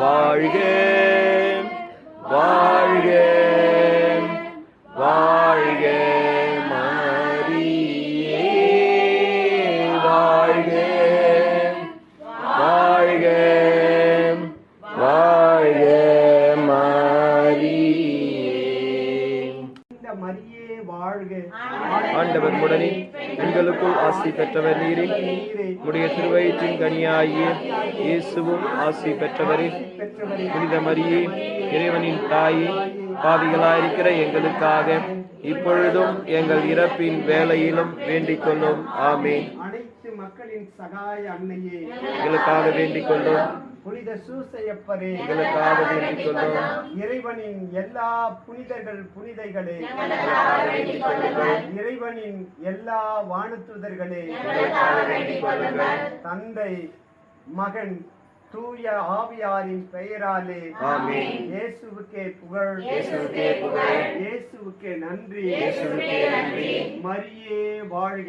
வாழ்க வாழ்க வாழ்க மரியே வாழ்க வாழ்க வாழ்க மரியே இந்த மரியே வாழ்க. ஆண்டவர் உடனே பெண்களுக்குள் ஆசி பெற்றவர் நீரே. உடைய திருவயிற்றின் கனியாகிய இயேசுவும் ஆசி பெற்றவரே. புனித மரியே இறைவனின் தாயே பாவிகளாயிருக்கிற எங்களுக்காக இப்பொழுதும் எங்கள் இறப்பின் வேலையிலும் வேண்டிக் கொள்ளும் ஆமென். அனைத்து மக்களின் சகாய அன்னையே. எங்களுக்காக வேண்டிக் கொள்ளும் புனித சூசையப்பரே. இறைவனின் எல்லா புனிதர்கள் புனிதைகளே. இறைவனின் எல்லா வானத்துதர்களே. தந்தை மகன் தூய ஆவியாரின் பெயராலே. இயேசுவுக்கே புகழ். இயேசுவுக்கே நன்றி. மரியே வாழ்க.